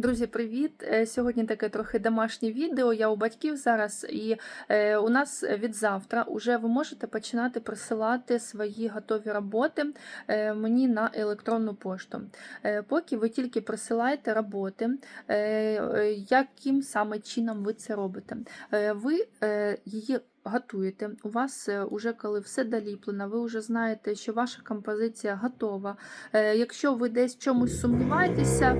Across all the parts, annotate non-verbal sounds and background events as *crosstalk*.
Друзі, привіт! Е, Сьогодні таке трохи домашнє відео. Я у батьків зараз, і е, у нас від завтра вже ви можете починати присилати свої готові роботи е, мені на електронну пошту. Поки ви тільки присилаєте роботи, яким саме чином ви це робите? Ви її Готуєте, у вас вже коли все доліплено, ви вже знаєте, що ваша композиція готова. Якщо ви десь чомусь сумніваєтеся,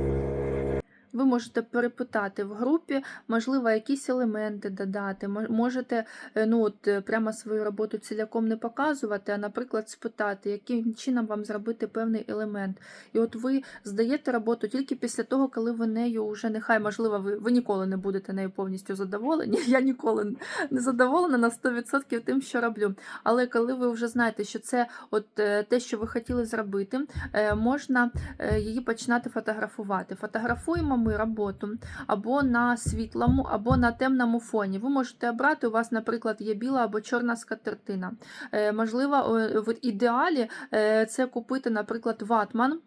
ви можете перепитати в групі, можливо, якісь елементи додати. Можете е, ну, от, е, прямо свою роботу ціляком не показувати, а, наприклад, спитати, яким чином вам зробити певний елемент. І от ви здаєте роботу тільки після того, коли ви нею вже нехай, можливо, ви, ви ніколи не будете нею повністю задоволені. *laughs* Я ніколи не задоволена на 100% тим, що роблю. Але коли ви вже знаєте, що це от е, те, що ви хотіли зробити, можна її починати фотографувати. Фотографуємо ми роботу або на світлому, або на темному фоні. Ви можете обрати, у вас, наприклад, є біла або чорна скатертина. Е, Можливо, в ідеалі е, це купити, наприклад, ватман.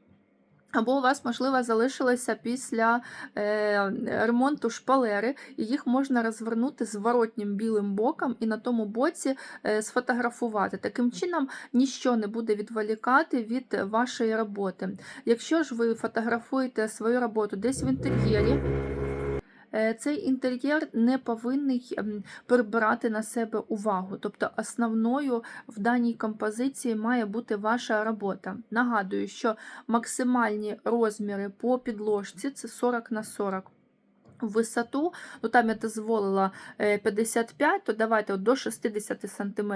Або у вас, можливо, залишилися після е, ремонту шпалери, і їх можна розвернути зворотнім білим боком і на тому боці е, сфотографувати. Таким чином, ніщо не буде відволікати від вашої роботи. Якщо ж ви фотографуєте свою роботу десь в інтер'єрі, цей інтер'єр не повинний прибирати на себе увагу. Тобто основною в даній композиції має бути ваша робота. Нагадую, що максимальні розміри по підложці це 40 на 40. Висоту, ну там я дозволила е, 55, то давайте от до 60 см.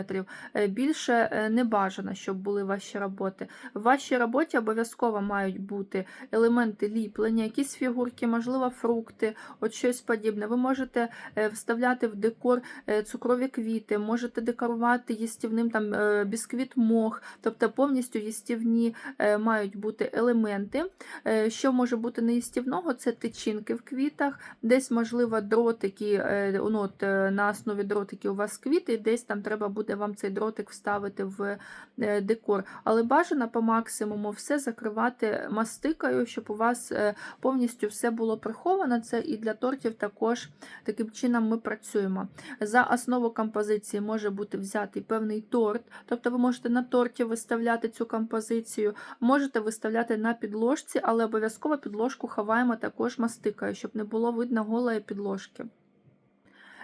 Більше е, не бажано, щоб були ваші роботи. В вашій роботі обов'язково мають бути елементи ліплення, якісь фігурки, можливо, фрукти, от щось подібне. Ви можете е, вставляти в декор е, цукрові квіти, можете декорувати їстівним там е, бісквіт мох, тобто повністю їстівні е, мають бути елементи. Е, Що може бути неїстівного, це тичинки в квітах, десь, можливо, дротики, е, ну, от, е, на основі дротики у вас квіти, десь там треба буде вам цей дротик вставити в е, декор. Але бажано по максимуму все закривати мастикою, щоб у вас повністю все було приховано. Це і для тортів також таким чином ми працюємо. За основу композиції може бути взятий певний торт, тобто ви можете на торті виставляти цю композицію, можете виставляти на підложці, але обов'язково підложку ховаємо також мастикою, щоб не було видно голої підложки.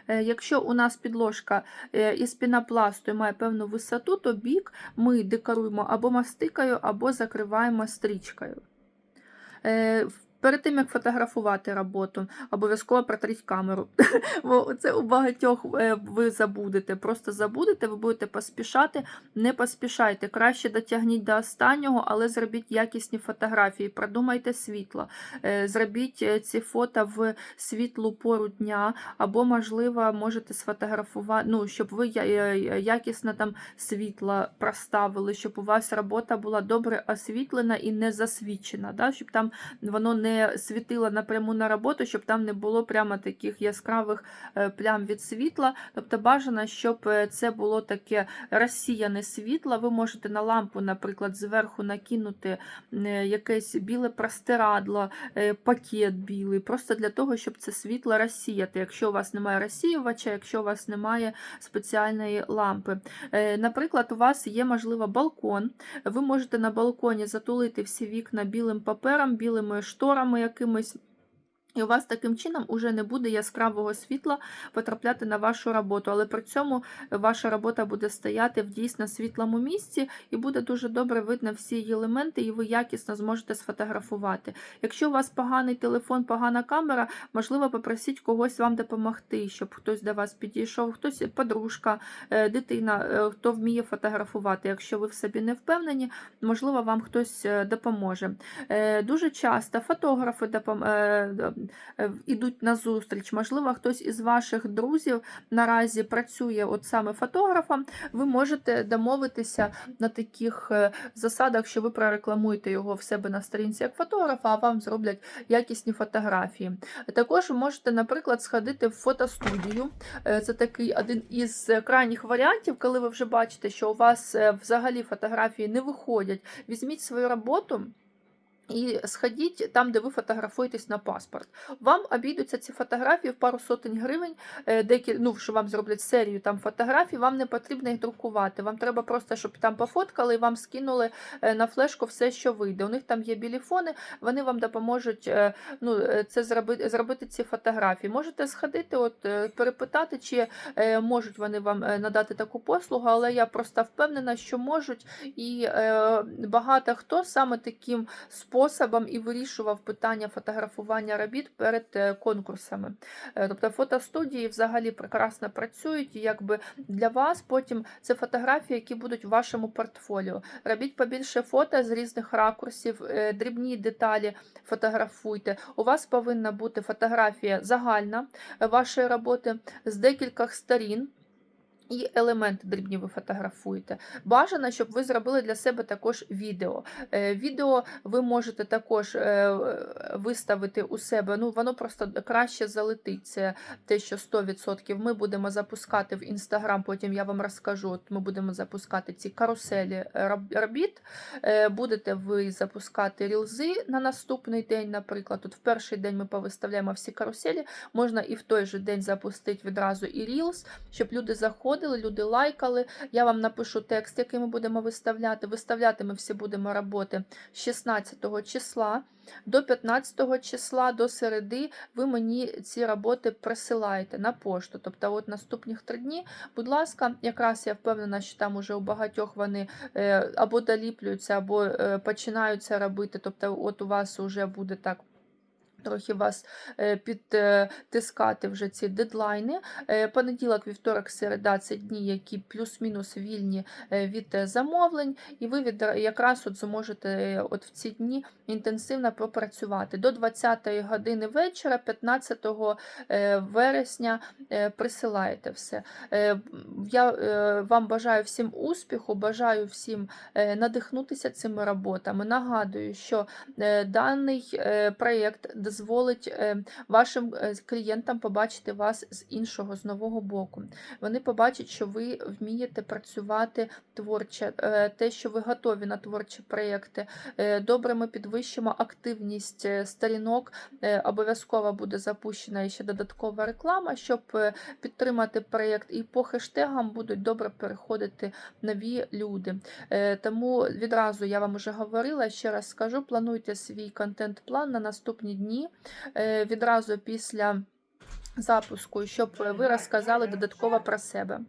Е, Якщо у нас підложка е, із пінопласту і має певну висоту, то бік ми декоруємо або мастикою, або закриваємо стрічкою. Перед тим, як фотографувати роботу, обов'язково протріть камеру. *laughs* Бо це у багатьох е, ви забудете. Просто забудете, ви будете поспішати, не поспішайте. Краще дотягніть до останнього, але зробіть якісні фотографії, продумайте світло, е, зробіть е, ці фото в світлу пору дня, або, можливо, можете сфотографувати, ну, щоб ви якісно там світло проставили, щоб у вас робота була добре освітлена і не засвічена, да? щоб там воно не світило напряму на роботу, щоб там не було прямо таких яскравих е, плям від світла. Тобто бажано, щоб е, це було таке розсіяне світло. Ви можете на лампу, наприклад, зверху накинути е, якесь біле простирадло, пакет білий, просто для того, щоб це світло розсіяти. Якщо у вас немає розсіювача, якщо у вас немає спеціальної лампи. Наприклад, у вас є, можливо, балкон. Ви можете на балконі затулити всі вікна білим папером, білими шторами якимись. І у вас таким чином уже не буде яскравого світла потрапляти на вашу роботу, але при цьому ваша робота буде стояти в дійсно світлому місці і буде дуже добре видно всі її елементи, і ви якісно зможете сфотографувати. Якщо у вас поганий телефон, погана камера, можливо, попросіть когось вам допомогти, щоб хтось до вас підійшов, хтось подружка, е, дитина, е, хто вміє фотографувати. Якщо ви в собі не впевнені, можливо, вам хтось е, допоможе. Дуже часто фотографи допом... е, ідуть на зустріч. Можливо, хтось із ваших друзів наразі працює от саме фотографом. Ви можете домовитися на таких е, засадах, що ви прорекламуєте його в себе на сторінці як фотографа, а вам зроблять якісні фотографії. Також ви можете, наприклад, сходити в фотостудію. Е, Це такий один із крайніх варіантів, коли ви вже бачите, що у вас взагалі фотографії не виходять. Візьміть свою роботу. І сходіть там, де ви фотографуєтесь на паспорт. Вам обійдуться ці фотографії в пару сотень гривень, е, деякі, ну, що вам зроблять серію там фотографій, вам не потрібно їх друкувати. Вам треба просто, щоб там пофоткали і вам скинули е, на флешку все, що вийде. У них там є білі фони, вони вам допоможуть е, ну, це зробити, зробити ці фотографії. Можете сходити, от, перепитати, чи можуть вони вам надати таку послугу, але я просто впевнена, що можуть. І багато хто саме таким способом і вирішував питання фотографування робіт перед е, конкурсами. Е, Тобто фотостудії взагалі прекрасно працюють, якби для вас потім це фотографії, які будуть в вашому портфоліо. Робіть побільше фото з різних ракурсів, е, дрібні деталі фотографуйте. У вас повинна бути фотографія загальна вашої роботи з декількох сторін. І елементи дрібні ви фотографуєте. Бажано, щоб ви зробили для себе також відео. Е, Відео ви можете також е, виставити у себе. Ну, воно просто краще залетить. Це те, що 100%. Ми будемо запускати в Інстаграм, потім я вам розкажу. От ми будемо запускати ці каруселі робіт. Е, Будете ви запускати рілзи на наступний день, наприклад. От в перший день ми повиставляємо всі каруселі. Можна і в той же день запустити відразу і рілз, щоб люди заходили, люди лайкали. Я вам напишу текст, який ми будемо виставляти. Виставляти ми всі будемо роботи з 16 числа. До 15 числа, до середи, ви мені ці роботи присилаєте на пошту. Тобто, от наступних три дні, будь ласка, якраз я впевнена, що там уже у багатьох вони е, або доліплюються, або е, починаються робити. Тобто, от у вас вже буде так. Трохи вас е, підтискати вже ці дедлайни. Е, Понеділок, вівторок, середа це дні, які плюс-мінус вільні е, від замовлень, і ви від, якраз от зможете от в ці дні інтенсивно попрацювати. До 20-ї години вечора, 15 е, вересня, присилаєте все. Я вам бажаю всім успіху, бажаю всім надихнутися цими роботами. Нагадую, що даний проєкт дозволить е, вашим е, клієнтам побачити вас з іншого, з нового боку. Вони побачать, що ви вмієте працювати творче, е, те, що ви готові на творчі проєкти. Добре, ми підвищимо активність сторінок. Обов'язково буде запущена ще додаткова реклама, щоб підтримати проєкт. І по хештегам будуть добре переходити нові люди. Тому відразу я вам вже говорила, ще раз скажу: плануйте свій контент-план на наступні дні е, відразу після запуску, щоб ви розказали додатково про себе.